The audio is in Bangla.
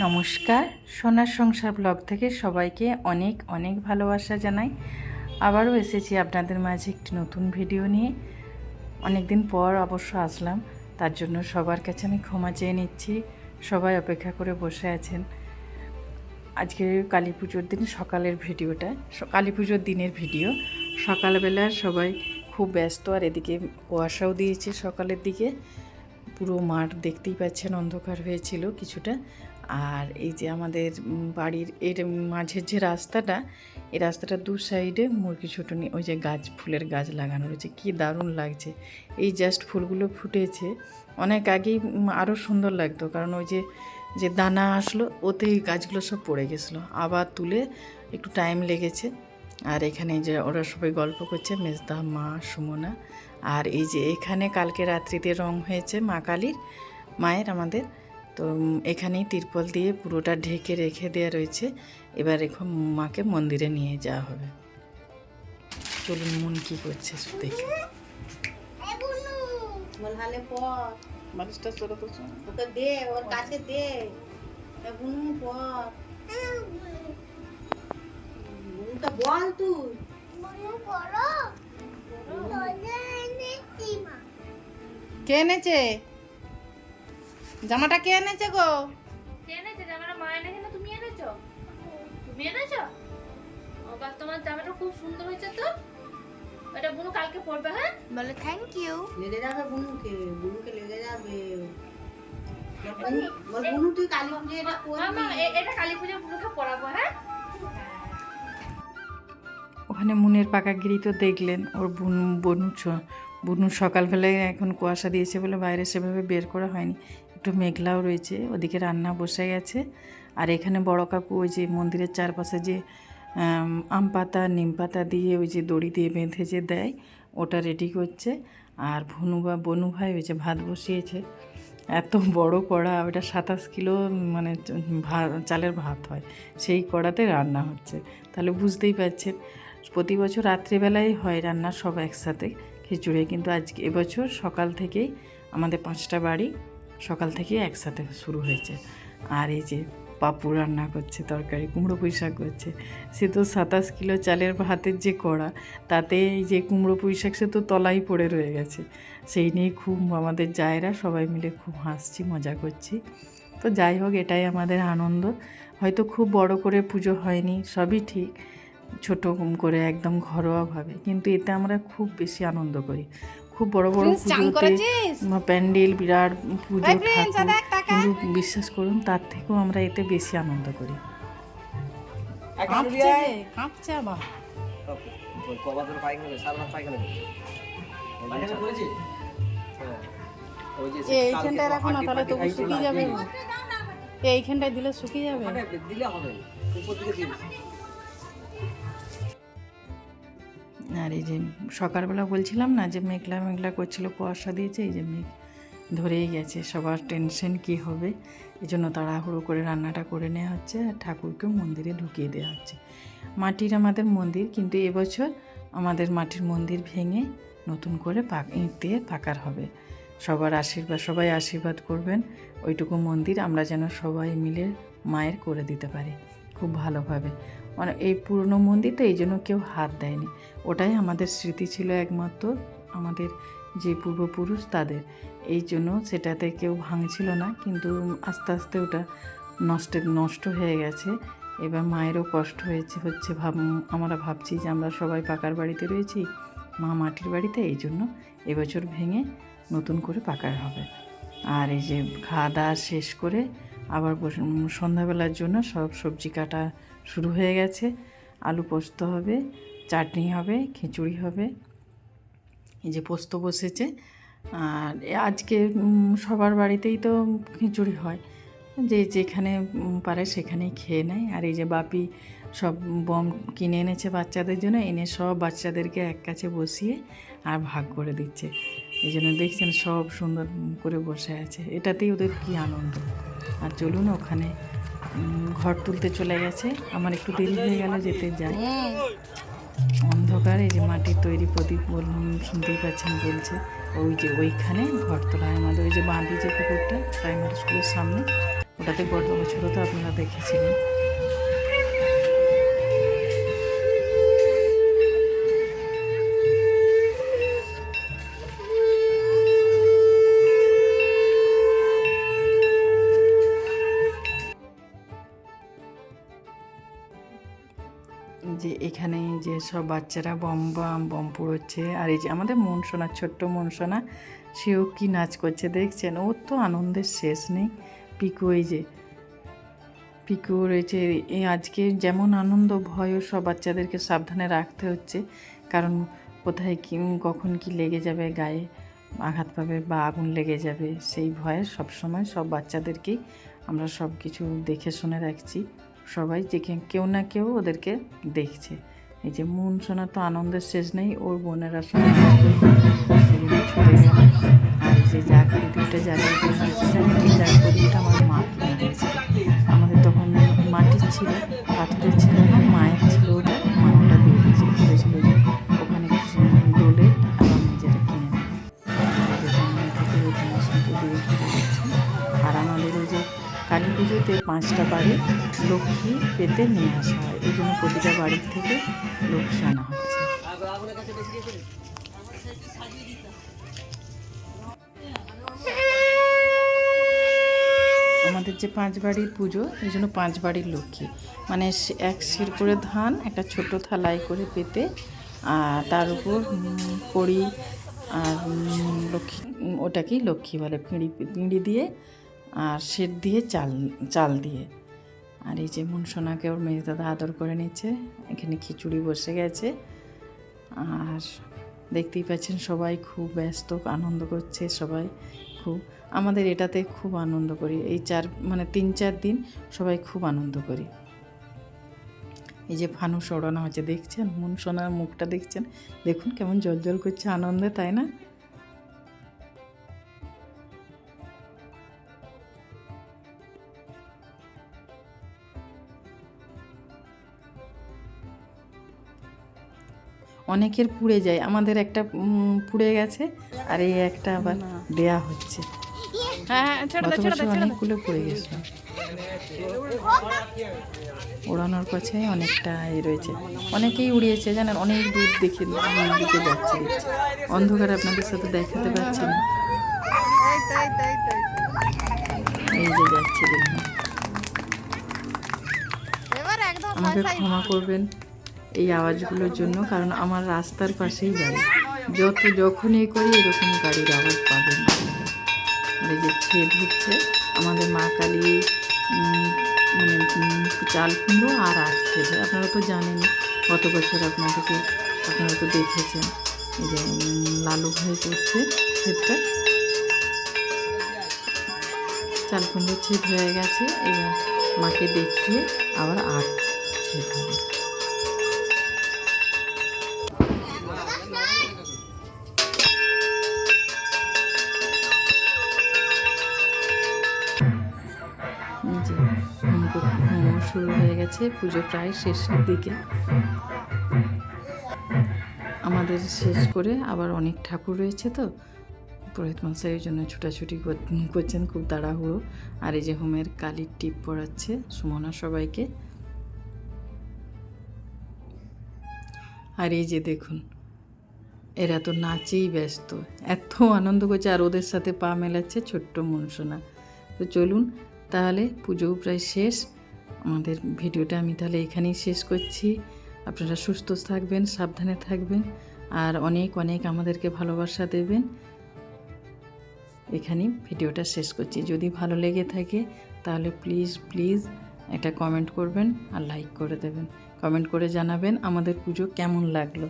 নমস্কার। সোনার সংসার ব্লগ থেকে সবাইকে অনেক অনেক ভালোবাসা জানাই। আবারও এসেছি আপনাদের মাঝে একটি নতুন ভিডিও নিয়ে। অনেক দিন পর অবশ্য আসলাম, তার জন্য সবার কাছে আমি ক্ষমা চেয়ে নিচ্ছি। সবাই অপেক্ষা করে বসে আছেন। আজকে কালী পুজোর দিন, সকালের ভিডিওটা কালী পুজোর দিনের ভিডিও। সকালবেলা সবাই খুব ব্যস্ত, আর এদিকে কুয়াশাও দিয়েছে সকালের দিকে। পুরো মাঠ দেখতেই পাচ্ছেন, অন্ধকার হয়েছিল কিছুটা। আর এই যে আমাদের বাড়ির এর মাঝের যে রাস্তাটা, এই রাস্তাটার দু সাইডে মুরগি ছুটুনি, ওই যে গাছ, ফুলের গাছ লাগানো রয়েছে। কি দারুণ লাগছে। এই জাস্ট ফুলগুলো ফুটেছে। অনেক আগেই আরও সুন্দর লাগতো। কারণ ওই যে যে দানা আসলো ওতে এই গাছগুলো সব পড়ে গেছিল। আবার তুলে একটু টাইম লেগেছে। আর এখানে যে ওরা সবাই গল্প করছে, মেজদা, মা, সুমনা। আর এই যে এখানে কালকে রাত্রিতে রং হয়েছে মা কালীর, মায়ের আমাদের। তো এখানেই তিরপল দিয়ে পুরোটা ঢেকে রেখে দেওয়া রয়েছে। এবার এখন মাকে মন্দিরে নিয়ে যাওয়া হবে। চলুন মন কি করছে দেখি। দে ওর কাছে দে। বল তুই। কে এনেছে? জামাটা কে এনেছে গো? কে এনেছে? জামাটা মা এনেছে না তুমি এনেছো? তুমি এনেছো? ও বা তোমার জামাটা খুব সুন্দর হয়েছে তো? এটা বুনু কালকে পরবে হ্যাঁ? বলে থ্যাংক ইউ লেগে যাবে বুনুকে বুনুকে লেগে যাবে। বুনু- তুই কালী পুজো এটা এ- এটা কালী পুজো বুনুকে পরাবো হ্যাঁ? ওখানে মুনের পাকাগিরি তো দেখলেন ওর বুন বনু বুনু সকালবেলায় এখন কুয়াশা দিয়েছে বলে বাইরে সেভাবে বের করা হয়নি। একটু মেঘলাও রয়েছে ওদিকে রান্না বসে গেছে। আর এখানে বড় কাকু ওই যে মন্দিরের চারপাশে যে আম, পাতা নিম পাতা দিয়ে ওই যে দড়ি দিয়ে বেঁধে যে দেয় ওটা রেডি করছে। আর ভনু বা বনু ভাই ওই যে ভাত বসিয়েছে। এত বড় কড়া ওটা সাতাশ কিলো মানে চালের ভাত হয় সেই কড়াতে রান্না হচ্ছে। তাহলে বুঝতেই পারছেন প্রতি বছর রাত্রিবেলায় হয় রান্না সব একসাথে খিচুড়ি। কিন্তু আজকে এবছর সকাল থেকেই আমাদের পাঁচটা বাড়ি সকাল থেকে একসাথে শুরু হয়েছে। আর এই যে পাপু রান্না করছে, তরকারি, কুমড়ো পুঁই শাক করছে, সে তো সাতাশ কিলো চালের ভাতের যে কড়া, তাতে এই যে কুমড়ো পুঁই শাক সে তো তলাই পড়ে রয়ে গেছে। সেই নিয়ে খুব আমাদের জায়রা সবাই মিলে খুব হাসছি, মজা করছি। তো যাই হোক, এটাই আমাদের আনন্দ। হয়তো খুব বড় করে পুজো হয়নি, সবই ঠিক, ছোট করে একদম ঘরোয়াভাবে। কিন্তু এতে আমরা খুব বেশি আনন্দ করি। খুব বড় বড় পুজোতে প্যান্ডেল বিরাট পুজো কিন্তু বিশ্বাস করুন তার থেকেও আমরা এতে বেশি আনন্দ করি। হ্যাঁ এইখানটায় রাখো না তাহলে তবু শুকিয়ে যাবে। এইখানটায় দিলে শুকিয়ে যাবে। দিলে হবে উপর দিকে আর এই যে সকালবেলা বলছিলাম না যে মেঘলা মেঘলা করছিল, কুয়াশা দিয়েছে, এই যে মেঘ ধরেই গেছে। সবার টেনশন কি হবে? এই জন্য তাড়াহুড়ো করে রান্নাটা করে নেওয়া হচ্ছে আর ঠাকুরকে মন্দিরে ঢুকিয়ে দেওয়া হচ্ছে। মাটির আমাদের মন্দির, কিন্তু এবছর আমাদের মাটির মন্দির ভেঙে নতুন করে পাক ইঁট দিয়ে পাকার হবে। সবার আশীর্বাদ, সবাই আশীর্বাদ করবেন। ওইটুকু মন্দির আমরা যেন সবাই মিলে মায়ের করে দিতে পারি, খুব ভালোভাবে। মানে এই পুরনো মন্দির তো এই জন্য কেউ হাত দেয়নি। ওটাই আমাদের স্মৃতি ছিল একমাত্র আমাদের যে পূর্বপুরুষ তাদের। এই জন্য সেটাতে কেউ ভাঙছিল না, কিন্তু আস্তে আস্তে ওটা নষ্ট নষ্ট হয়ে গেছে। এবার মায়েরও কষ্ট হয়েছে, হচ্ছে ভাব, আমরা ভাবছি যে আমরা সবাই পাকার বাড়িতে রয়েছি, মা মাটির বাড়িতে, এই জন্য এবছর ভেঙে নতুন করে পাকার হবে। আর এই যে খাওয়া দাওয়া শেষ করে আবার সন্ধ্যাবেলার জন্য সব সবজি কাটা শুরু হয়ে গেছে। আলু পোস্ত হবে, চাটনি হবে, খিচুড়ি হবে। এই যে পোস্ত বসেছে। আর আজকে সবার বাড়িতেই তো খিচুড়ি হয়। যে যেখানে পারে সেখানেই খেয়ে নেয়। আর এই যে বাপি সব বম কিনে এনেছে বাচ্চাদের জন্য, এনে সব বাচ্চাদেরকে এক কাছে বসিয়ে আর ভাগ করে দিচ্ছে। এই জন্য দেখছেন সব সুন্দর করে বসে আছে। এটাতেই ওদের কি আনন্দ। আর চলুন ওখানে ঘর তুলতে চলে গেছে। আমার একটু দেরি হয়ে গেল যেতে যাই। অন্ধকারে যে মাটির তৈরি প্রদীপ বলুন, শুনতেই পাচ্ছেন বলছে। ওই যে ওইখানে ঘর তোলা হয় আমাদের, ওই যে বাঁধি যে পুকুরটা প্রাইমারি স্কুলের সামনে, ওটাতে গত বছরও তো আপনারা দেখেছিলেন। যে সব বাচ্চারা বম বাম, বম পুড়োচ্ছে। আর এই যে আমাদের মন সোনা ছোট্ট মন সোনা সেও কি নাচ করছে দেখছেন? ওর তো আনন্দের শেষ নেই। পিকু এই যে, পিকু রয়েছে। এই আজকে যেমন আনন্দ, ভয়ও সব বাচ্চাদেরকে সাবধানে রাখতে হচ্ছে। কারণ কোথায় কি, কখন কি লেগে যাবে, গায়ে আঘাত পাবে বা আগুন লেগে যাবে, সেই ভয়ে সবসময় সব বাচ্চাদেরকেই আমরা সব কিছু দেখে শুনে রাখছি। সবাই যে কেউ না কেউ ওদেরকে দেখছে। এই যে মন শোনা তো আনন্দের শেষ নেই, ওর বোনেরা জাগ আমার আমাদের তখন মাটির ছিল। কালী পুজোতে পাঁচটা বাড়ি লক্ষ্মী পেতে নিয়ে আসা হয়। এই জন্য প্রতিটা বাড়ির থেকে লক্ষ্মী আনা হচ্ছে। আমাদের যে পাঁচ বাড়ির পুজো, এই জন্য পাঁচ বাড়ির লক্ষ্মী। মানে এক শির করে ধান, একটা ছোট থালায় করে পেতে, আর তার উপর কড়ি আর লক্ষ্মী ওটাকেই লক্ষ্মী বলে, পিঁড়ি পিঁড়ি দিয়ে আর সেট দিয়ে চাল চাল দিয়ে। আর এই যে মুনসোনাকে ওর মেয়ে দাদা আদর করে নিচ্ছে, এখানে খিচুড়ি বসে গেছে। আর দেখতেই পাচ্ছেন সবাই খুব ব্যস্ত, আনন্দ করছে সবাই খুব। আমাদের এটাতে খুব আনন্দ করি, এই চার মানে তিন, চার দিন সবাই খুব আনন্দ করি। এই যে ফানুস ওড়ানো হচ্ছে, দেখছেন? মন সোনার মুখটা দেখছেন? দেখুন কেমন জল জল করছে আনন্দে, তাই না? অনেকের পুড়ে যায়। আমাদের একটা পুড়ে গেছে আর এই একটা আবার দেয়া হচ্ছে। হ্যাঁ হ্যাঁ গত বছর অনেকগুলো পড়ে গেছিল ওড়ানোর কাছে অনেকটা এ রয়েছে। অনেকেই উড়িয়েছে জানেন অনেক দূর দেখে দিকে যাচ্ছে। অন্ধকার আপনাদের সাথে দেখাতে পারছি না। এই যে যাচ্ছে দেখুন। আমাকে ক্ষমা করবেন। এই আওয়াজগুলোর জন্য, কারণ আমার রাস্তার পাশেই বাড়ি। যত যখনই করি, এরকম গাড়ির আওয়াজ পাবেন এই যে ছেদ হচ্ছে, আমাদের মা কালী মানে চাল কুমড়ো আর আখ ছেদ আপনারা তো জানেন গত বছর আপনাদেরকে, আপনারা তো দেখেছেন যে লালু ভাই করছে ছেদটা চাল কুমড়ো ছেদ হয়ে গেছে, এবার মাকে দেখিয়ে আবার আখ ছেদ হবে। গেছে পুজো প্রায় শেষের দিকে। আমাদের শেষ করে আবার অনেক ঠাকুর রয়েছে তো। পুরোহিত মশাই জন্য ছুটাছুটি কর- করছেন খুব তাড়াহুড়ো। আর এই যে হোমের কালির টিপ পড়াচ্ছে সুমনা সবাইকে। আর এই যে দেখুন, এরা তো নাচেই ব্যস্ত। এত আনন্দ করছে আর ওদের সাথে পা মেলাচ্ছে ছোট্ট মনসোনা। তো চলুন তাহলে পুজোও প্রায় শেষ। আমাদের ভিডিওটা আমি তাহলে এখানেই শেষ করছি। আপনারা সুস্থ থাকবেন, সাবধানে থাকবেন, আর অনেক অনেক আমাদেরকে ভালোবাসা দেবেন। এখানেই ভিডিওটা শেষ করছি। যদি ভালো লেগে থাকে, তাহলে প্লিজ প্লিজ একটা কমেন্ট করবেন আর লাইক করে দেবেন। কমেন্ট করে জানাবেন আমাদের পুজো কেমন লাগল।